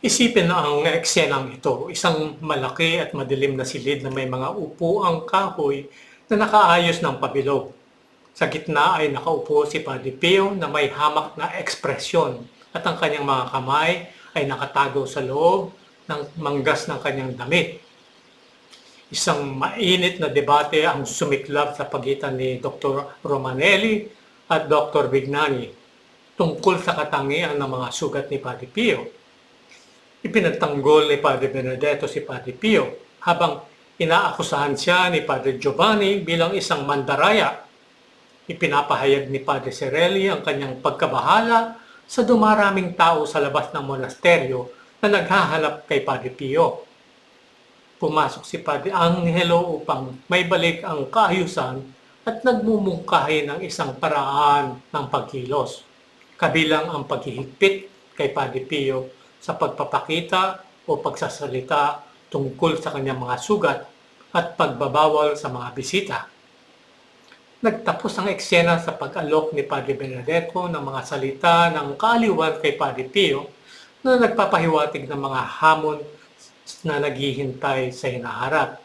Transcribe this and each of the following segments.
Isipin na ang eksenang ito, isang malaki at madilim na silid na may mga upuang kahoy na nakaayos ng pabilog. Sa gitna ay nakaupo si Padre Pio na may hamak na ekspresyon at ang kanyang mga kamay ay nakatago sa loob ng manggas ng kanyang damit. Isang mainit na debate ang sumiklab sa pagitan ni Dr. Romanelli at Dr. Bignani tungkol sa katangian ng mga sugat ni Padre Pio. Ipinagtanggol ni Padre Benedetto si Padre Pio habang inaakusahan siya ni Padre Giovanni bilang isang mandaraya. Ipinapahayag ni Padre Cerelli ang kanyang pagkabahala sa dumaraming tao sa labas ng monasteryo na naghahanap kay Padre Pio. Pumasok si Padre Angelo upang may balik ang kaayusan at nagmumungkahi ng isang paraan ng pagkilos. Kabilang ang paghihigpit kay Padre Pio sa pagpapakita o pagsasalita tungkol sa kanyang mga sugat at pagbabawal sa mga bisita. Nagtapos ang eksena sa pag-alok ni Padre Benedetto ng mga salita ng kaaliwan kay Padre Pio na nagpapahiwatig ng mga hamon na naghihintay sa hinaharap.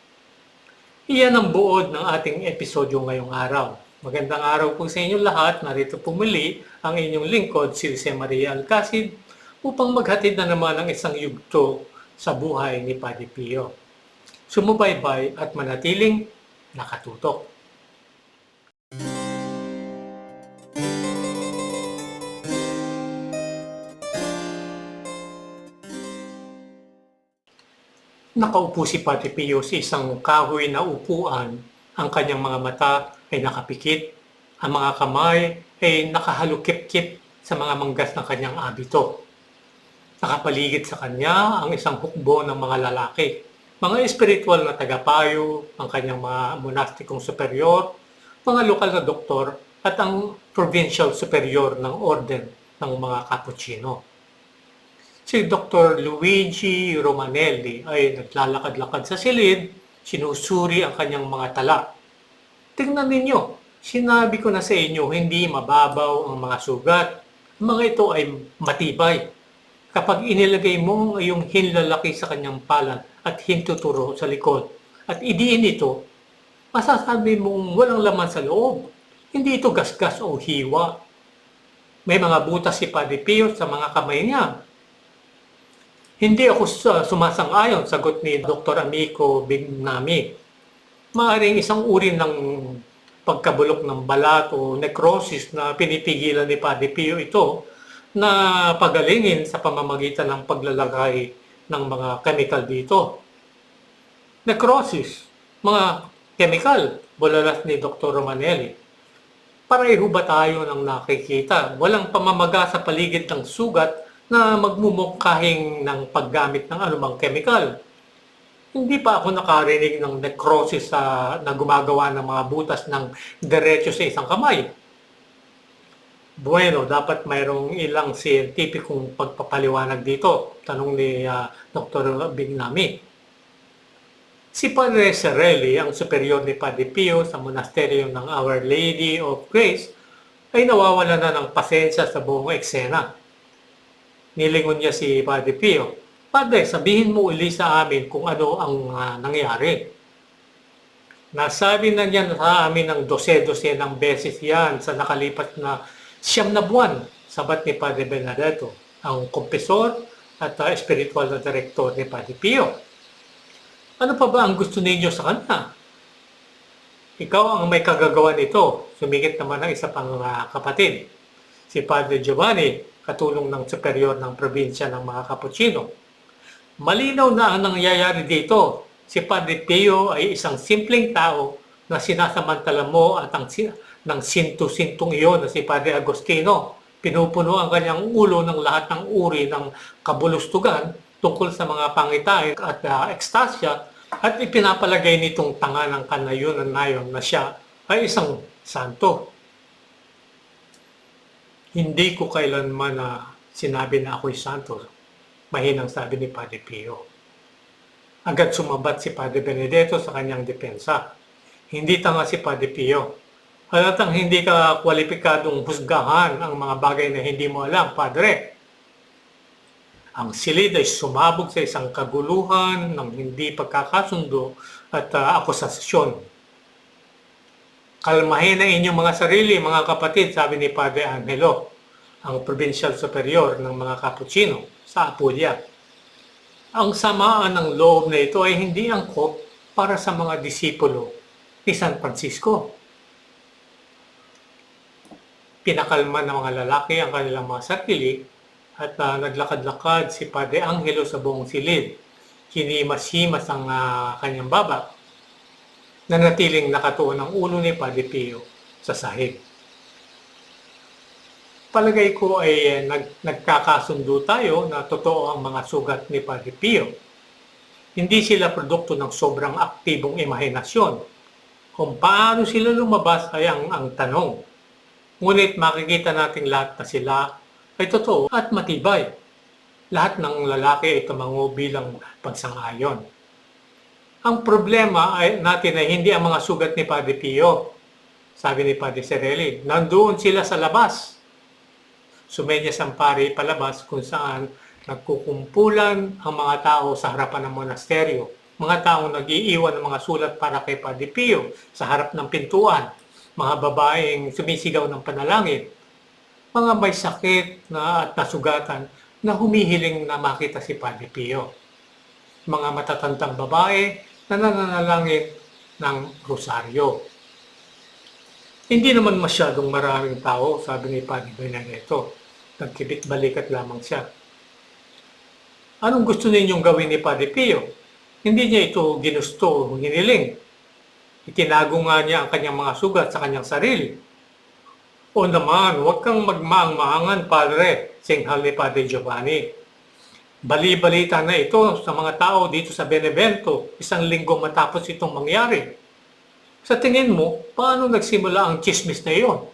Iyan ang buod ng ating episodyo ngayong araw. Magandang araw po sa inyo lahat. Narito pumuli ang inyong lingkod, si Jose Maria Alcacid, upang maghatid na naman ng isang yugto sa buhay ni Padre Pio. Sumubaybay at manatiling nakatutok. Nakaupo si Padre Pio sa isang kahoy na upuan. Ang kanyang mga mata ay nakapikit. Ang mga kamay ay nakahalukip-kip sa mga manggas ng kanyang abito. Nakapaligid sa kanya ang isang hukbo ng mga lalaki. Mga espiritual na tagapayo, ang kanyang mga monastikong superior, mga lokal na doktor, at ang provincial superior ng orden ng mga Cappuccino. Si Dr. Luigi Romanelli ay naglalakad-lakad sa silid, sinusuri ang kanyang mga tala. Tingnan ninyo, sinabi ko na sa inyo, hindi mababaw ang mga sugat. Ang mga ito ay matibay. Kapag inilagay mo iyong hinlalaki sa kanyang palad at hintuturo sa likod at idiin ito, masasabi mong walang laman sa loob. Hindi ito gasgas o hiwa. May mga butas si Padre Pio sa mga kamay niya. Hindi ako sa- sumasang-ayon, sagot ni Dr. Amico Bignami. Maaring isang uri ng pagkabulok ng balat o necrosis na pinipigilan ni Padre Pio ito na pagalingin sa pamamagitan ng paglalagay ng mga chemical dito. Necrosis, mga chemical, bulalas ni Dr. Romanelli. Pareho ba tayo ng nakikita? Walang pamamaga sa paligid ng sugat na magmumukhahing ng paggamit ng anumang chemical. Hindi pa ako nakarinig ng necrosis sa, na gumagawa ng mga butas ng diretso sa isang kamay. Bueno, dapat mayroong ilang scientificong pagpapaliwanag dito. Tanong ni ah, Dr. Bignami. Si Padre Cerelli, ang superior ni Padre Pio sa monasteryo ng Our Lady of Grace, ay nawawala na ng pasensya sa buong eksena. Nilingon niya si Padre Pio, Padre, sabihin mo uli sa amin kung ano ang ah, nangyari. Nasabi na niya sa amin ng dose-dose ng beses yan sa nakalipat na siyam na buwan, sabat ni Padre Benedetto, ang kompesor at uh, spiritual na direktor ni Padre Pio. Ano pa ba ang gusto ninyo sa kanya? Ikaw ang may kagagawa nito, sumingit naman ang isa pang uh, kapatid. Si Padre Giovanni, katulong ng superior ng probinsya ng mga Cappuccino. Malinaw na ang nangyayari dito. Si Padre Pio ay isang simpleng tao na sinasamantala mo at ang ng sinto-sintong iyon na si Padre Agostino. Pinupuno ang kanyang ulo ng lahat ng uri ng kabulustugan tungkol sa mga pangitain at uh, ekstasya at ipinapalagay nitong tanga ng kanayunan na yun na siya ay isang santo. Hindi ko kailanman na sinabi na ako'y santo. Mahinang sabi ni Padre Pio. Agad sumabat si Padre Benedetto sa kanyang depensa. Hindi tanga si Padre Pio. Halatang hindi ka kwalipikadong husgahan ang mga bagay na hindi mo alam, Padre. Ang silid ay sumabog sa isang kaguluhan ng hindi pagkakasundo at ah, akusasyon. Kalmahin ang inyong mga sarili, mga kapatid, sabi ni Padre Angelo, ang provincial superior ng mga Cappuccino sa Apulia. Ang samaan ng loob na ito ay hindi angkop para sa mga disipulo ni San Francisco. Pinakalma ng mga lalaki ang kanilang mga sarili at ah, naglakad-lakad si Padre Angelo sa buong silid. Hinimas-himas ang ah, kanyang baba na natiling nakatuon ang ulo ni Padre Pio sa sahig. Palagay ko ay eh, nag, nagkakasundo tayo na totoo ang mga sugat ni Padre Pio. Hindi sila produkto ng sobrang aktibong imahinasyon. Kung paano sila lumabas ay ang, ang tanong. Ngunit makikita nating lahat na sila ay totoo at matibay. Lahat ng lalaki ay tumango bilang pagsang-ayon. Ang problema ay natin ay hindi ang mga sugat ni Padre Pio. Sabi ni Padre Cerelli, nandoon sila sa labas. Sumenyas ang pari palabas kung saan nagkukumpulan ang mga tao sa harapan ng monasteryo. Mga taong nag-iiwan ng mga sulat para kay Padre Pio sa harap ng pintuan. Mga babaeng sumisigaw ng panalangin. Mga may sakit na at nasugatan na humihiling na makita si Padre Pio. Mga matatandang babae na nananalangin ng rosaryo. Hindi naman masyadong maraming tao, sabi ni Padre Benedetto. Nagkibit balikat lamang siya. Anong gusto ninyong gawin ni Padre Pio? Hindi niya ito ginusto o hiniling. Itinago nga niya ang kanyang mga sugat sa kanyang sarili. O naman, huwag kang magmaang-maangan, Padre, singhal ni Padre Giovanni. Bali-balita na ito sa mga tao dito sa Benevento, isang linggo matapos itong mangyari. Sa tingin mo, paano nagsimula ang chismis na iyon?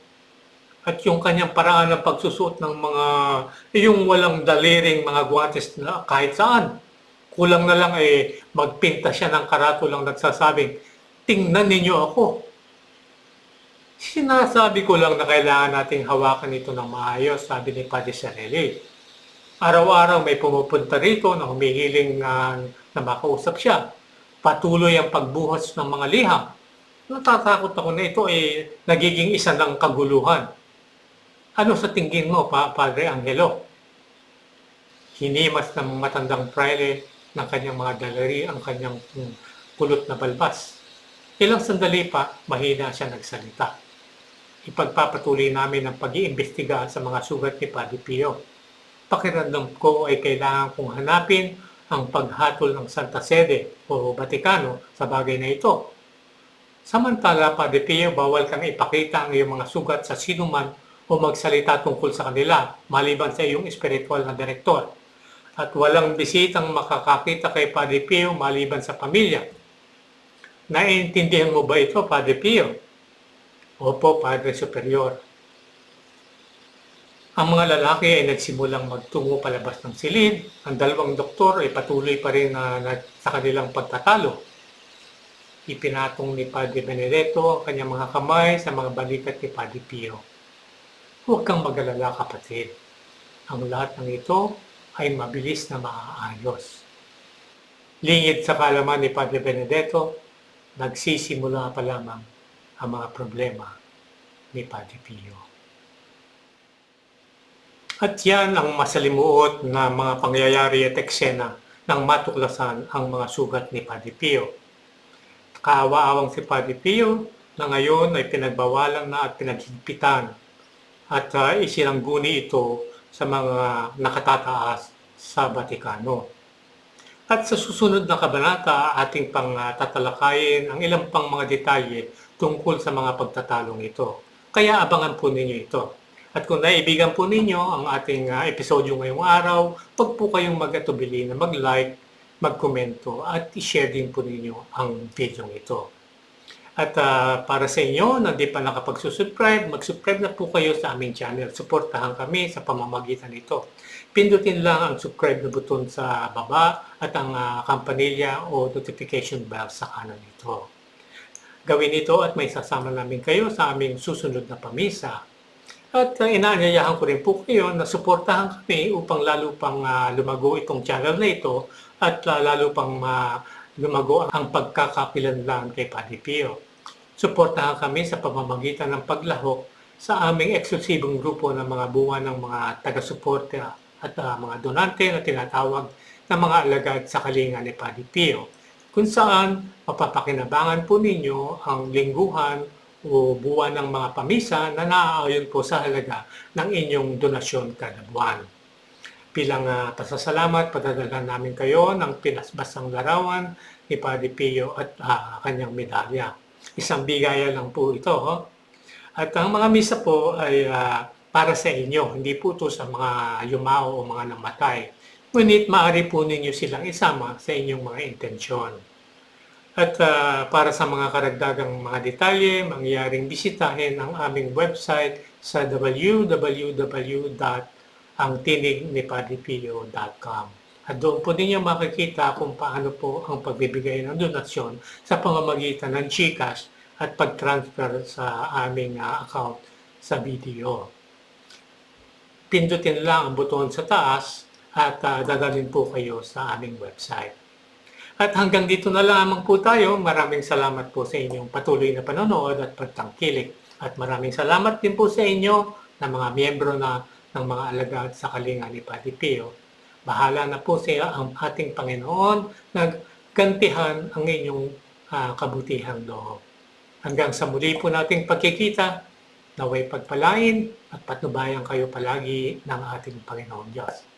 At yung kanyang paraan ng pagsusuot ng mga, yung walang daliring mga guantes na kahit saan. Kulang na lang eh, magpinta siya ng karatulang nagsasabing, tingnan ninyo ako. Sinasabi ko lang na kailangan nating hawakan ito ng maayos, sabi ni Padre Sarelli. Araw-araw may pumupunta rito na humihiling na, na makausap siya. Patuloy ang pagbuhos ng mga liham. Natatakot ako na ito ay nagiging isa ng kaguluhan. Ano sa tingin mo, pa, Padre Angelo? Hinimas ng matandang praile ng kanyang mga dalari ang kanyang kulot na balbas. Ilang sandali pa, mahina siya nagsalita. Ipagpapatuloy namin ang pag-iimbestiga sa mga sugat ni Padre Pio pakiramdam ko ay kailangan kong hanapin ang paghatol ng Santa Sede o Vatikano sa bagay na ito. Samantala, Padre Pio, bawal kang ipakita ang iyong mga sugat sa sinuman o magsalita tungkol sa kanila, maliban sa iyong espiritual na direktor. At walang bisitang makakakita kay Padre Pio maliban sa pamilya. Naiintindihan mo ba ito, Padre Pio? Opo, Padre Superior. Ang mga lalaki ay nagsimulang magtungo palabas ng silid. Ang dalawang doktor ay patuloy pa rin na, na sa kanilang pagtatalo. Ipinatong ni Padre Benedetto ang kanyang mga kamay sa mga balikat ni Padre Pio. Huwag kang mag-alala kapatid. Ang lahat ng ito ay mabilis na maaayos. Lingid sa kalaman ni Padre Benedetto, nagsisimula pa lamang ang mga problema ni Padre Pio. At yan ang masalimuot na mga pangyayari at eksena nang matuklasan ang mga sugat ni Padre Pio. Kaawa-awang si Padre Pio na ngayon ay pinagbawalan na at pinaghigpitan at uh, isinangguni ito sa mga nakatataas sa Vatikano. At sa susunod na kabanata, ating pang uh, tatalakayin ang ilang pang mga detalye tungkol sa mga pagtatalong ito. Kaya abangan po ninyo ito. At kung naibigan po ninyo ang ating uh, episodyo ngayong araw, huwag po kayong mag-atubili na mag-like, mag-komento at i-share din po ninyo ang video ito. At uh, para sa inyo na di pa nakapag-subscribe, mag-subscribe na po kayo sa aming channel. Suportahan kami sa pamamagitan nito. Pindutin lang ang subscribe na button sa baba at ang uh, o notification bell sa kanan nito. Gawin ito at may sasama namin kayo sa aming susunod na pamisa At uh, inaanyayahan ko rin po kayo na suportahan kami upang lalo pang ah, lumago itong channel na ito at ah, lalo pang ah, lumago ang pagkakapilanlan kay Padre Pio. Suportahan kami sa pamamagitan ng paglahok sa aming eksklusibong grupo ng mga buwan ng mga taga-suporta at ah, mga donante na tinatawag na mga alagad sa kalinga ni Padre Pio kung saan mapapakinabangan po ninyo ang lingguhan o buwan ng mga pamisa na naaayon po sa halaga ng inyong donasyon kada buwan. Bilang ah, pasasalamat, padadala namin kayo ng pinasbasang larawan ni Padre Pio at ah, kanyang medalya. Isang bigaya lang po ito. ho. At ang mga misa po ay ah, para sa inyo, hindi po ito sa mga yumao o mga namatay. Ngunit maaari po ninyo silang isama sa inyong mga intensyon. At ah, para sa mga karagdagang mga detalye, mangyaring bisitahin ang aming website sa www.angtinignipadripio.com. At doon po ninyo makikita kung paano po ang pagbibigay ng donasyon sa pamamagitan ng GCash at pag-transfer sa aming ah, account sa video. Pindutin lang ang buton sa taas at ah, dadalhin po kayo sa aming website. At hanggang dito na lamang po tayo. Maraming salamat po sa inyong patuloy na panonood at pagtangkilik. At maraming salamat din po sa inyo na mga miyembro na ng mga alagad sa kalinga ni Padre Pio. Bahala na po siya ang ating Panginoon naggantihan ang inyong ah, kabutihang loob. Hanggang sa muli po nating pagkikita, naway pagpalain at patnubayan kayo palagi ng ating Panginoon Diyos.